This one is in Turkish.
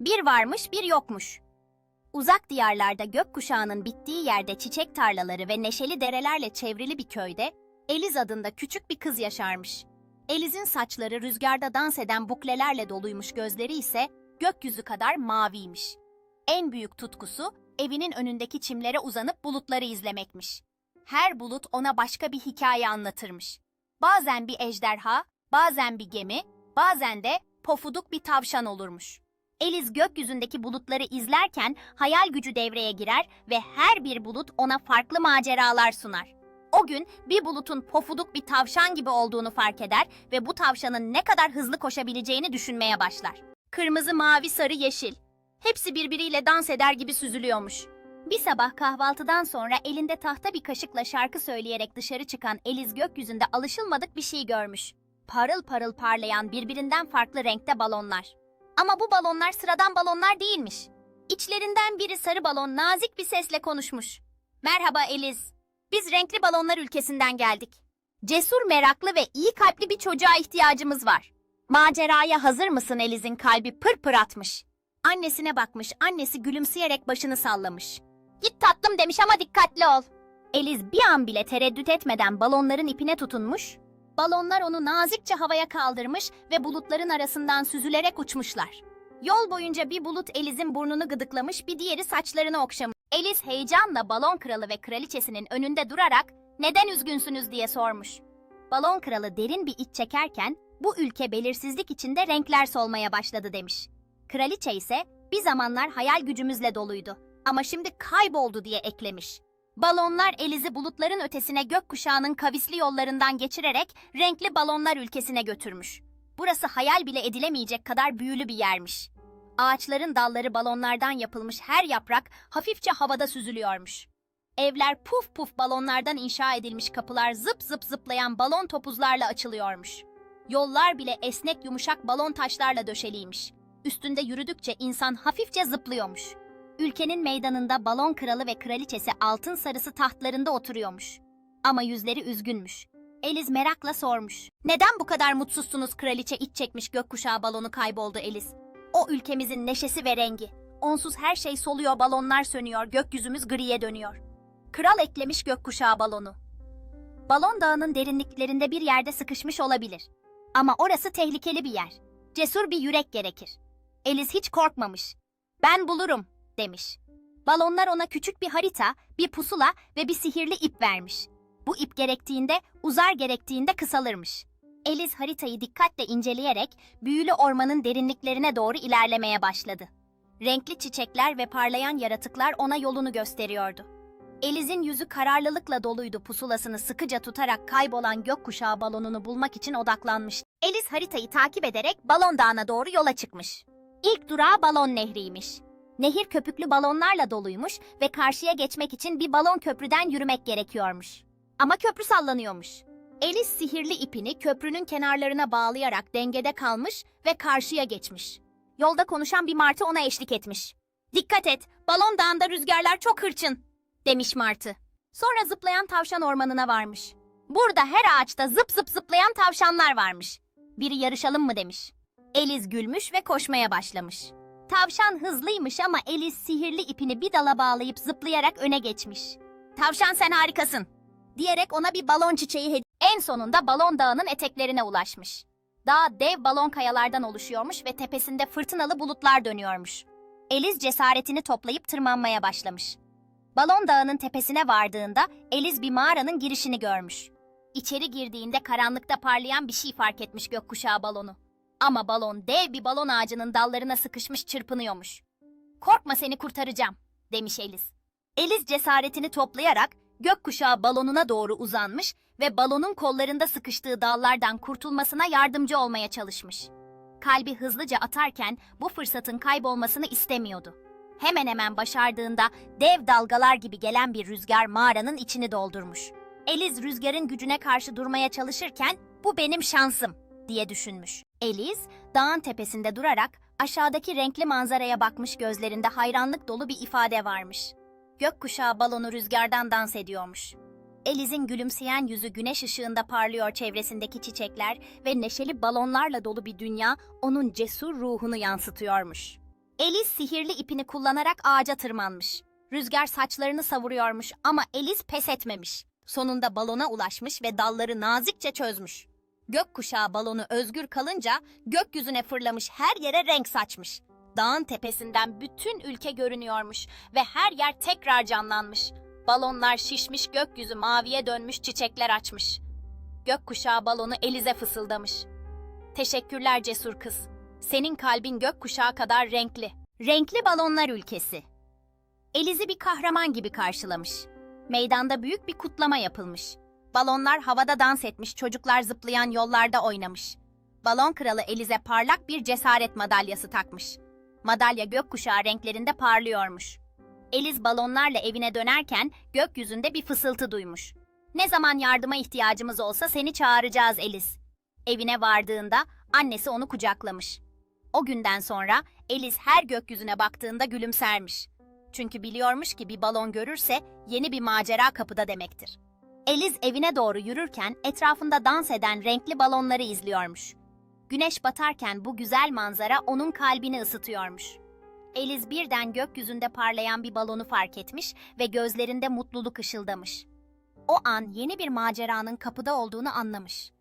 Bir varmış bir yokmuş. Uzak diyarlarda gökkuşağının bittiği yerde çiçek tarlaları ve neşeli derelerle çevrili bir köyde Eliz adında küçük bir kız yaşarmış. Eliz'in saçları rüzgarda dans eden buklelerle doluymuş gözleri ise gökyüzü kadar maviymiş. En büyük tutkusu evinin önündeki çimlere uzanıp bulutları izlemekmiş. Her bulut ona başka bir hikaye anlatırmış. Bazen bir ejderha, bazen bir gemi, bazen de pofuduk bir tavşan olurmuş. Eliz gökyüzündeki bulutları izlerken hayal gücü devreye girer ve her bir bulut ona farklı maceralar sunar. O gün bir bulutun pofuduk bir tavşan gibi olduğunu fark eder ve bu tavşanın ne kadar hızlı koşabileceğini düşünmeye başlar. Kırmızı, mavi, sarı, yeşil. Hepsi birbiriyle dans eder gibi süzülüyormuş. Bir sabah kahvaltıdan sonra elinde tahta bir kaşıkla şarkı söyleyerek dışarı çıkan Eliz gökyüzünde alışılmadık bir şey görmüş. Parıl parıl parlayan birbirinden farklı renkte balonlar. Ama bu balonlar sıradan balonlar değilmiş. İçlerinden biri sarı balon nazik bir sesle konuşmuş. Merhaba Eliz. Biz renkli balonlar ülkesinden geldik. Cesur, meraklı ve iyi kalpli bir çocuğa ihtiyacımız var. Maceraya hazır mısın Eliz'in kalbi pır pır atmış. Annesine bakmış, annesi gülümseyerek başını sallamış. Git tatlım demiş ama dikkatli ol. Eliz bir an bile tereddüt etmeden balonların ipine tutunmuş. Balonlar onu nazikçe havaya kaldırmış ve bulutların arasından süzülerek uçmuşlar. Yol boyunca bir bulut Eliz'in burnunu gıdıklamış, bir diğeri saçlarını okşamış. Eliz heyecanla balon kralı ve kraliçesinin önünde durarak neden üzgünsünüz diye sormuş. Balon kralı derin bir iç çekerken bu ülke belirsizlik içinde renkler solmaya başladı demiş. Kraliçe ise bir zamanlar hayal gücümüzle doluydu ama şimdi kayboldu diye eklemiş. Balonlar Eliz'i bulutların ötesine gökkuşağının kavisli yollarından geçirerek renkli balonlar ülkesine götürmüş. Burası hayal bile edilemeyecek kadar büyülü bir yermiş. Ağaçların dalları balonlardan yapılmış her yaprak hafifçe havada süzülüyormuş. Evler puf puf balonlardan inşa edilmiş kapılar zıp zıp zıplayan balon topuzlarla açılıyormuş. Yollar bile esnek yumuşak balon taşlarla döşeliymiş. Üstünde yürüdükçe insan hafifçe zıplıyormuş. Ülkenin meydanında balon kralı ve kraliçesi altın sarısı tahtlarında oturuyormuş. Ama yüzleri üzgünmüş. Eliz merakla sormuş. Neden bu kadar mutsuzsunuz kraliçe iç çekmiş gökkuşağı balonu kayboldu Eliz. O ülkemizin neşesi ve rengi. Onsuz her şey soluyor, balonlar sönüyor, gökyüzümüz griye dönüyor. Kral eklemiş gökkuşağı balonu. Balon dağının derinliklerinde bir yerde sıkışmış olabilir. Ama orası tehlikeli bir yer. Cesur bir yürek gerekir. Eliz hiç korkmamış. Ben bulurum, demiş. Balonlar ona küçük bir harita, bir pusula ve bir sihirli ip vermiş. Bu ip gerektiğinde, uzar gerektiğinde kısalırmış. Eliz haritayı dikkatle inceleyerek büyülü ormanın derinliklerine doğru ilerlemeye başladı. Renkli çiçekler ve parlayan yaratıklar ona yolunu gösteriyordu. Eliz'in yüzü kararlılıkla doluydu pusulasını sıkıca tutarak kaybolan gökkuşağı balonunu bulmak için odaklanmış. Eliz haritayı takip ederek balon dağına doğru yola çıkmış. İlk durağı balon nehriymiş. Nehir köpüklü balonlarla doluymuş ve karşıya geçmek için bir balon köprüden yürümek gerekiyormuş. Ama köprü sallanıyormuş. Eliz sihirli ipini köprünün kenarlarına bağlayarak dengede kalmış ve karşıya geçmiş. Yolda konuşan bir martı ona eşlik etmiş. Dikkat et, balon dağında rüzgarlar çok hırçın, demiş martı. Sonra zıplayan tavşan ormanına varmış. Burada her ağaçta zıp zıp zıplayan tavşanlar varmış. Biri yarışalım mı demiş. Eliz gülmüş ve koşmaya başlamış. Tavşan hızlıymış ama Eliz sihirli ipini bir dala bağlayıp zıplayarak öne geçmiş. Tavşan sen harikasın, diyerek ona bir balon çiçeği hediye en sonunda balon dağının eteklerine ulaşmış. Dağ dev balon kayalardan oluşuyormuş ve tepesinde fırtınalı bulutlar dönüyormuş. Eliz cesaretini toplayıp tırmanmaya başlamış. Balon dağının tepesine vardığında Eliz bir mağaranın girişini görmüş. İçeri girdiğinde karanlıkta parlayan bir şey fark etmiş gökkuşağı balonu. Ama balon dev bir balon ağacının dallarına sıkışmış çırpınıyormuş. Korkma seni kurtaracağım, demiş Eliz. Eliz cesaretini toplayarak gökkuşağı balonuna doğru uzanmış ve balonun kollarında sıkıştığı dallardan kurtulmasına yardımcı olmaya çalışmış. Kalbi hızlıca atarken bu fırsatın kaybolmasını istemiyordu. Hemen hemen başardığında dev dalgalar gibi gelen bir rüzgar mağaranın içini doldurmuş. Eliz rüzgarın gücüne karşı durmaya çalışırken bu benim şansım diye düşünmüş. Eliz dağın tepesinde durarak aşağıdaki renkli manzaraya bakmış gözlerinde hayranlık dolu bir ifade varmış. Gökkuşağı balonu rüzgardan dans ediyormuş. Eliz'in gülümseyen yüzü güneş ışığında parlıyor çevresindeki çiçekler ve neşeli balonlarla dolu bir dünya onun cesur ruhunu yansıtıyormuş. Eliz sihirli ipini kullanarak ağaca tırmanmış. Rüzgar saçlarını savuruyormuş ama Eliz pes etmemiş. Sonunda balona ulaşmış ve dalları nazikçe çözmüş. Gökkuşağı balonu özgür kalınca gökyüzüne fırlamış her yere renk saçmış. Dağın tepesinden bütün ülke görünüyormuş ve her yer tekrar canlanmış. Balonlar şişmiş, gökyüzü maviye dönmüş, çiçekler açmış. Gökkuşağı balonu Elize fısıldamış. Teşekkürler cesur kız. Senin kalbin gökkuşağı kadar renkli. Renkli balonlar ülkesi. Eliz'i bir kahraman gibi karşılamış. Meydanda büyük bir kutlama yapılmış. Balonlar havada dans etmiş, çocuklar zıplayan yollarda oynamış. Balon kralı Elize parlak bir cesaret madalyası takmış. Madalya gökkuşağı renklerinde parlıyormuş. Eliz balonlarla evine dönerken gökyüzünde bir fısıltı duymuş. Ne zaman yardıma ihtiyacımız olsa seni çağıracağız Eliz. Evine vardığında annesi onu kucaklamış. O günden sonra Eliz her gökyüzüne baktığında gülümsermiş. Çünkü biliyormuş ki bir balon görürse yeni bir macera kapıda demektir. Eliz evine doğru yürürken etrafında dans eden renkli balonları izliyormuş. Güneş batarken bu güzel manzara onun kalbini ısıtıyormuş. Eliz birden gökyüzünde parlayan bir balonu fark etmiş ve gözlerinde mutluluk ışıldamış. O an yeni bir maceranın kapıda olduğunu anlamış.